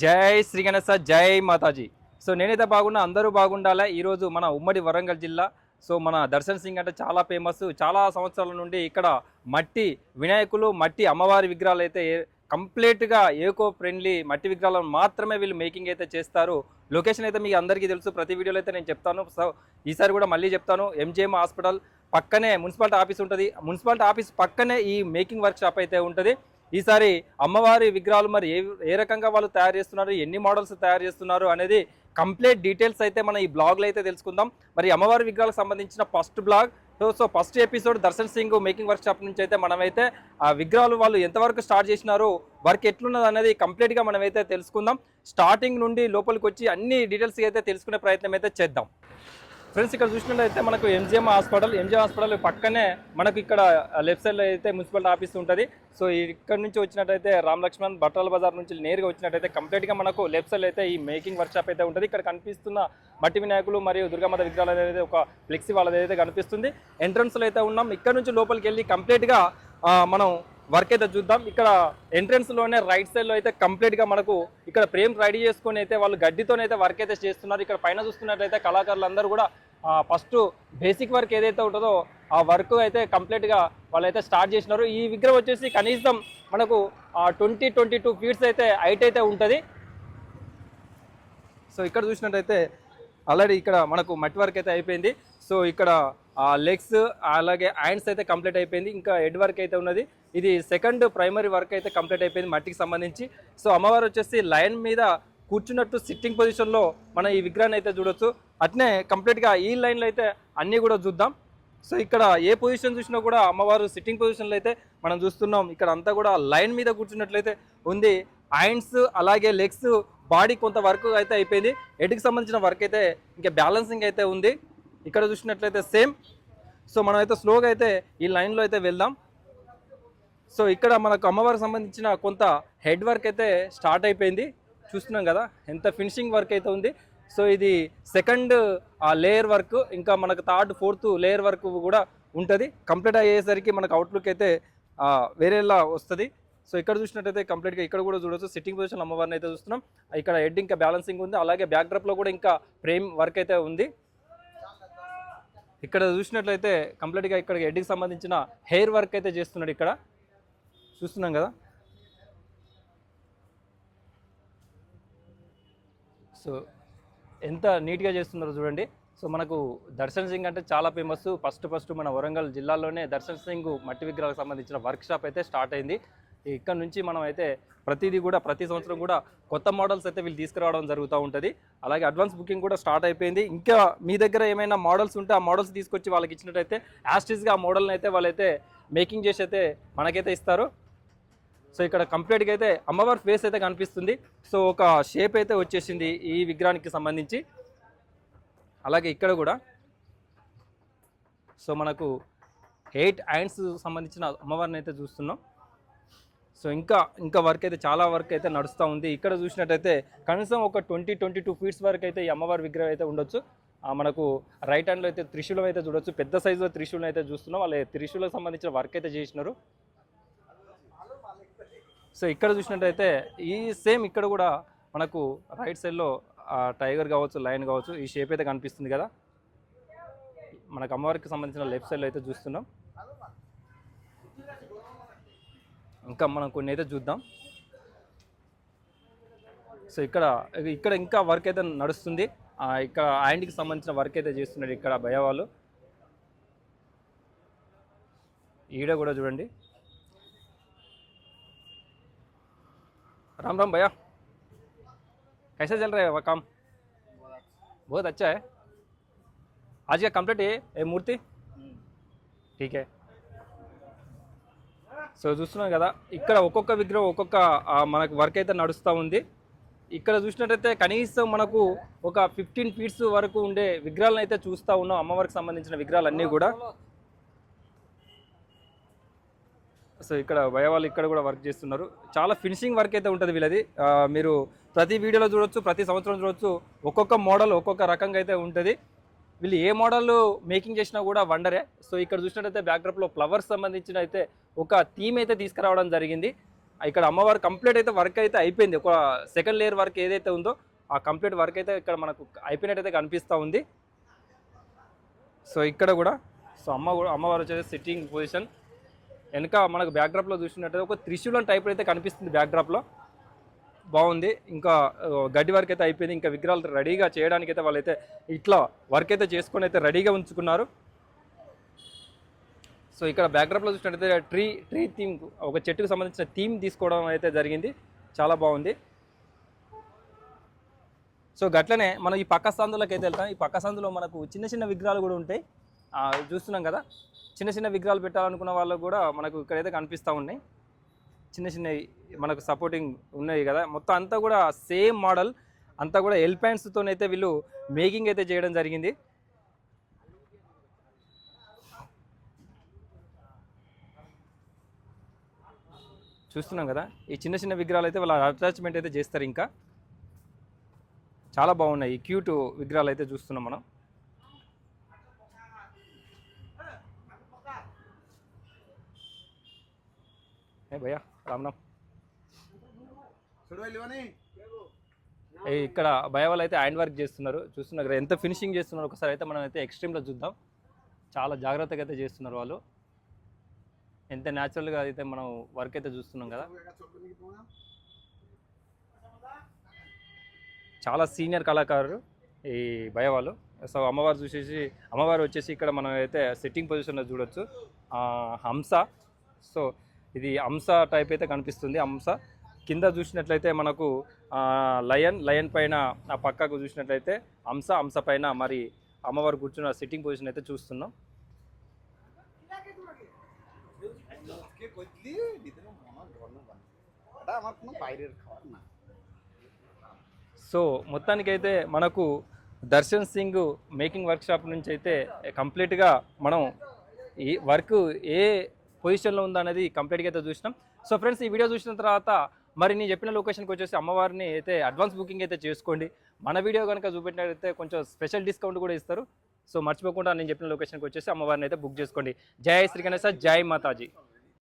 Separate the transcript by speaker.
Speaker 1: జై శ్రీ గణేశ జై మాతాజీ. సో నేనైతే బాగున్నా అందరూ బాగుండాలా? ఈరోజు మన ఉమ్మడి వరంగల్ జిల్లా. సో మన దర్శన్ సింగ్ అంటే చాలా ఫేమస్ చాలా సంవత్సరాల నుండి ఇక్కడ మట్టి వినాయకులు మట్టి అమ్మవారి విగ్రహాలు అయితే కంప్లీట్గా ఏకో ఫ్రెండ్లీ మట్టి విగ్రహాలను మాత్రమే వీళ్ళు మేకింగ్ అయితే చేస్తారు. లొకేషన్ అయితే మీకు అందరికీ తెలుసు. ప్రతి వీడియోలో అయితే నేను చెప్తాను. సో ఈసారి కూడా మళ్ళీ చెప్తాను. ఎంజిఎం హాస్పిటల్ పక్కనే మున్సిపాలిటీ ఆఫీస్ ఉంటుంది. మున్సిపాలిటీ ఆఫీస్ పక్కనే ఈ మేకింగ్ వర్క్ షాప్ అయితే ఉంటుంది. ఈసారి అమ్మవారి విగ్రహాలు మరి ఏ ఏ రకంగా వాళ్ళు తయారు చేస్తున్నారు ఎన్ని మోడల్స్ తయారు చేస్తున్నారు అనేది కంప్లీట్ డీటెయిల్స్ అయితే మనం ఈ బ్లాగ్లో అయితే తెలుసుకుందాం. మరి అమ్మవారి విగ్రహాలకు సంబంధించిన first blog so so first episode Darshan Singh making workshop నుంచి అయితే మనమైతే ఆ విగ్రహాలు వాళ్ళు ఎంతవరకు స్టార్ట్ చేసినారు వర్క్ ఎట్లున్నది అనేది కంప్లీట్గా మనమైతే తెలుసుకుందాం. స్టార్టింగ్ నుండి లోపలికి వచ్చి అన్ని డీటెయిల్స్ అయితే తెలుసుకునే ప్రయత్నం అయితే చేద్దాం. ఫ్రెండ్స్ ఇక్కడ చూసినట్లయితే మనకు ఎంజిఎం హాస్పిటల్ ఎంజిఎం హాస్పిటల్ పక్కనే మనకు ఇక్కడ లెఫ్ట్ సైడ్లో అయితే మున్సిపల్ ఆఫీస్ ఉంటుంది. సో ఇక్కడ నుంచి వచ్చినట్టయితే రామ్ లక్ష్మణ్ బట్టల బజార్ నుంచి నేరుగా వచ్చినట్టయితే కంప్లీట్గా మనకు లెఫ్ట్ సైడ్ అయితే ఈ మేకింగ్ వర్క్ షాప్ అయితే ఉంటుంది. ఇక్కడ కనిపిస్తున్న మట్టి వినాయకులు మరియు దుర్గామాత విగ్రహాలు అనేది ఒక ఫ్లెక్సీ వాళ్ళది అయితే కనిపిస్తుంది. ఎంట్రన్స్లో అయితే ఉన్నాం. ఇక్కడ నుంచి లోపలికి వెళ్ళి కంప్లీట్గా మనం వర్క్ అయితే చూద్దాం. ఇక్కడ ఎంట్రన్స్లోనే రైట్ సైడ్లో అయితే కంప్లీట్గా మనకు ఇక్కడ ప్రేమ్ రెడీ చేసుకొని అయితే వాళ్ళు గడ్డితోనైతే వర్క్ అయితే చేస్తున్నారు. ఇక్కడ పైన చూస్తున్నట్లయితే కళాకారులు అందరూ కూడా ఫస్ట్ బేసిక్ వర్క్ ఏదైతే ఉంటుందో ఆ వర్క్ అయితే కంప్లీట్గా వాళ్ళైతే స్టార్ట్ చేసినారు. ఈ విగ్రహం వచ్చేసి కనీసం మనకు ట్వంటీ ట్వంటీ టూ ఫీట్స్ అయితే హైట్ అయితే ఉంటుంది. సో ఇక్కడ చూసినట్టయితే ఆల్రెడీ ఇక్కడ మనకు మట్టి వర్క్ అయితే అయిపోయింది. సో ఇక్కడ లెగ్స్ అలాగే హ్యాండ్స్ అయితే కంప్లీట్ అయిపోయింది. ఇంకా హెడ్ వర్క్ అయితే ఉన్నది. ఇది సెకండ్ ప్రైమరీ వర్క్ అయితే కంప్లీట్ అయిపోయింది మట్టికి సంబంధించి. సో అమ్మవారు వచ్చేసి లైన్ మీద కూర్చున్నట్టు సిట్టింగ్ పొజిషన్లో మనం ఈ విగ్రహాన్ని అయితే చూడొచ్చు. అట్నే కంప్లీట్గా ఈ లైన్లో అయితే అన్నీ కూడా చూద్దాం. సో ఇక్కడ ఏ పొజిషన్ చూసినా కూడా అమ్మవారు సిట్టింగ్ పొజిషన్లో అయితే మనం చూస్తున్నాం. ఇక్కడ అంతా కూడా లైన్ మీద కూర్చున్నట్లయితే ఉంది. హ్యాండ్స్ అలాగే లెగ్స్ బాడీ కొంత వర్క్ అయితే అయిపోయింది. హెడ్కి సంబంధించిన వర్క్ అయితే ఇంకా బ్యాలెన్సింగ్ అయితే ఉంది. ఇక్కడ చూసినట్లయితే సేమ్. సో మనమైతే స్లోగా అయితే ఈ లైన్లో అయితే వెళ్దాం. సో ఇక్కడ మనకు అమ్మవారికి సంబంధించిన కొంత హెడ్ వర్క్ అయితే స్టార్ట్ అయిపోయింది. చూస్తున్నాం కదా ఎంత ఫినిషింగ్ వర్క్ అయితే ఉంది. సో ఇది సెకండ్ ఆ లేయర్ వర్క్. ఇంకా మనకు థర్డ్ ఫోర్త్ లేయర్ వర్క్ కూడా ఉంటుంది. కంప్లీట్ అయ్యేసరికి మనకు అవుట్లుక్ అయితే వేరేలా వస్తుంది. సో ఇక్కడ చూసినట్టయితే కంప్లీట్గా ఇక్కడ కూడా చూడొచ్చు. సిట్టింగ్ పొజిషన్ అమ్మవారిని అయితే చూస్తున్నాం. ఇక్కడ హెడ్ ఇంకా బ్యాలెన్సింగ్ ఉంది. అలాగే బ్యాక్ డ్రాప్లో కూడా ఇంకా ఫ్రేమ్ వర్క్ అయితే ఉంది. ఇక్కడ చూసినట్లయితే కంప్లీట్గా ఇక్కడ హెడ్కి సంబంధించిన హెయిర్ వర్క్ అయితే చేస్తున్నాడు ఇక్కడ. చూస్తున్నాం కదా? సో ఎంత నీట్గా చేస్తున్నారో చూడండి. సో మనకు దర్శన్ సింగ్ అంటే చాలా ఫేమస్ ఫస్ట్ ఫస్ట్ మన వరంగల్ జిల్లాలోనే దర్శన్ సింగ్ మట్టి విగ్రహాలకు సంబంధించిన వర్క్ షాప్ అయితే స్టార్ట్ అయింది. ఇక్కడ నుంచి మనం అయితే ప్రతిదీ కూడా ప్రతి సంవత్సరం కూడా కొత్త మోడల్స్ అయితే వీళ్ళు తీసుకురావడం జరుగుతూ ఉంటుంది. అలాగే అడ్వాన్స్ బుకింగ్ కూడా స్టార్ట్ అయిపోయింది. ఇంకా మీ దగ్గర ఏమైనా మోడల్స్ ఉంటే ఆ మోడల్స్ తీసుకొచ్చి వాళ్ళకి ఇచ్చినట్టయితే యాస్టిస్గా ఆ మోడల్ని అయితే వాళ్ళైతే మేకింగ్ చేసి అయితే మనకైతే ఇస్తారు. సో ఇక్కడ కంప్లీట్గా అయితే అమ్మవారి ఫేస్ అయితే కనిపిస్తుంది. సో ఒక షేప్ అయితే వచ్చేసింది ఈ విగ్రహానికి సంబంధించి. అలాగే ఇక్కడ కూడా. సో మనకు ఎయిట్ హ్యాండ్స్ సంబంధించిన అమ్మవారిని అయితే చూస్తున్నాం. సో ఇంకా ఇంకా వర్క్ అయితే చాలా వర్క్ అయితే నడుస్తూ ఉంది. ఇక్కడ చూసినట్టయితే కనీసం ఒక ట్వంటీ ట్వంటీ టూ ఫీట్స్ వరకు అయితే ఈ అమ్మవారి విగ్రహం అయితే ఉండొచ్చు. మనకు రైట్ హ్యాండ్లో అయితే త్రిశూలం అయితే చూడొచ్చు. పెద్ద సైజులో త్రిశూలం అయితే చూస్తున్నాం. వాళ్ళ త్రిశూలకు సంబంధించిన వర్క్ అయితే చేసినారు. సో ఇక్కడ చూసినట్టయితే ఈ సేమ్ ఇక్కడ కూడా మనకు రైట్ సైడ్లో టైగర్ కావచ్చు లైన్ కావచ్చు ఈ షేప్ అయితే కనిపిస్తుంది కదా. మనకు అమ్మవారికి సంబంధించిన లెఫ్ట్ సైడ్లో అయితే చూస్తున్నాం. ఇంకా మనం కొన్ని అయితే చూద్దాం సో ఇక్కడ ఇక్కడ ఇంకా వర్క్ అయితే నడుస్తుంది ఆ, ఇక్కడ హ్యాండ్కి సంబంధించిన వర్క్ అయితే చేస్తున్నాడు ఇక్కడ భయ వాళ్ళు ఈడ కూడా చూడండి राम राम भैया कैसे चल रहा है वह काम बहुत अच्छा है आज का कंप्लीट है ये मूर्ति ठीक है సో చూస్తున్నాం కదా ఇక్కడ ఒక్కొక్క విగ్రహం ఒక్కొక్క మనకు వర్క్ అయితే నడుస్తూ ఉంది. ఇక్కడ చూసినట్టయితే కనీసం మనకు ఒక ఫిఫ్టీన్ ఫీట్స్ వరకు ఉండే విగ్రహాలను అయితే చూస్తూ ఉన్నాం అమ్మవారికి సంబంధించిన విగ్రహాలన్నీ కూడా. సో ఇక్కడ భయవాళ్ళు ఇక్కడ కూడా వర్క్ చేస్తున్నారు. చాలా ఫినిషింగ్ వర్క్ అయితే ఉంటుంది వీళ్ళది. మీరు ప్రతి వీడియోలో చూడొచ్చు ప్రతి సంవత్సరం చూడొచ్చు ఒక్కొక్క మోడల్ ఒక్కొక్క రకంగా అయితే ఉంటుంది. వీళ్ళు ఏ మోడల్ మేకింగ్ చేసినా కూడా వండరే. సో ఇక్కడ చూసినట్టయితే బ్యాక్డ్రాప్లో ఫ్లవర్స్ సంబంధించిన అయితే ఒక థీమ్ అయితే తీసుకురావడం జరిగింది. ఇక్కడ అమ్మవారు కంప్లీట్ అయితే వర్క్ అయితే అయిపోయింది. ఒక సెకండ్ లేయర్ వర్క్ ఏదైతే ఉందో ఆ కంప్లీట్ వర్క్ అయితే ఇక్కడ మనకు అయిపోయినట్టయితే కనిపిస్తూ ఉంది. సో ఇక్కడ కూడా సో అమ్మ కూడా అమ్మవారు వచ్చేసి సిట్టింగ్ పొజిషన్ వెనక మనకు బ్యాక్డ్రాప్లో చూసినట్టయితే ఒక త్రిశూలం టైప్ అయితే కనిపిస్తుంది బ్యాక్డ్రాప్లో బాగుంది. ఇంకా గడ్డి వర్క్ అయితే అయిపోయింది. ఇంకా విగ్రహాలు రెడీగా చేయడానికి అయితే వాళ్ళైతే ఇట్లా వర్క్ అయితే చేసుకొని అయితే రెడీగా ఉంచుకున్నారు. సో ఇక్కడ బ్యాక్డ్రాప్లో చూసినట్టయితే ట్రీ ట్రీ థీమ్ ఒక చెట్టుకు సంబంధించిన థీమ్ తీసుకోవడం అయితే జరిగింది. చాలా బాగుంది. సో గట్లనే మనం ఈ పక్క సందులోకి అయితే వెళ్తాం. ఈ పక్క సందులో మనకు చిన్న చిన్న విగ్రహాలు కూడా ఉంటాయి. చూస్తున్నాం కదా. చిన్న చిన్న విగ్రహాలు పెట్టాలనుకున్న వాళ్ళకు కూడా మనకు ఇక్కడైతే కనిపిస్తూ ఉన్నాయి. చిన్న చిన్నవి మనకు సపోర్టింగ్ ఉన్నాయి కదా. మొత్తం అంతా కూడా సేమ్ మోడల్ అంతా కూడా ఎల్ అయితే వీళ్ళు మేకింగ్ అయితే చేయడం జరిగింది. చూస్తున్నాం కదా ఈ చిన్న చిన్న విగ్రహాలు అయితే వాళ్ళ అటాచ్మెంట్ అయితే చేస్తారు ఇంకా. చాలా బాగున్నాయి క్యూట్ విగ్రహాలు అయితే చూస్తున్నాం మనం. ఏ భయ్యా? ఏ ఇక్కడ భయ వాళ్ళు అయితే హ్యాండ్ వర్క్ చేస్తున్నారు. చూస్తున్నారు కదా ఎంత ఫినిషింగ్ చేస్తున్నారు. ఒకసారి అయితే మనం అయితే ఎక్స్ట్రీమ్లో చూద్దాం. చాలా జాగ్రత్తగా అయితే చేస్తున్నారు వాళ్ళు. ఎంత న్యాచురల్గా అయితే మనం వర్క్ అయితే చూస్తున్నాం కదా. చాలా సీనియర్ కళాకారులు ఈ భయ వాళ్ళు సో అమ్మవారు చూసేసి అమ్మవారు వచ్చేసి ఇక్కడ మనం అయితే సిట్టింగ్ పొజిషన్లో చూడొచ్చు. హంస. సో ఇది అంశ టైప్ అయితే కనిపిస్తుంది. అంశ కింద చూసినట్లయితే మనకు లయన్ లయన్ పైన ఆ పక్కకు చూసినట్లయితే అంశ అంశ పైన మరి అమ్మవారు కూర్చున్న సిట్టింగ్ పొజిషన్ అయితే చూస్తున్నాం. సో మొత్తానికైతే మనకు దర్శన్ సింగ్ మేకింగ్ వర్క్షాప్ నుంచి అయితే కంప్లీట్గా మనం ఈ వర్క్ ఏ పొజిషన్లో ఉందనేది కంప్లీట్గా అయితే చూసినాం. సో ఫ్రెండ్స్ ఈ వీడియో చూసిన తర్వాత మరి నేను చెప్పిన లొకేషన్కి వచ్చేసి అమ్మవారిని అయితే అడ్వాన్స్ బుకింగ్ అయితే చేసుకోండి. మన వీడియో కనుక చూపెట్టినట్లయితే కొంచెం స్పెషల్ డిస్కౌంట్ కూడా ఇస్తారు. సో మర్చిపోకుండా నేను చెప్పిన లొకేషన్కి వచ్చేసి అమ్మవారిని అయితే బుక్ చేసుకోండి. జై శ్రీ గణేశ జై మాతాజీ.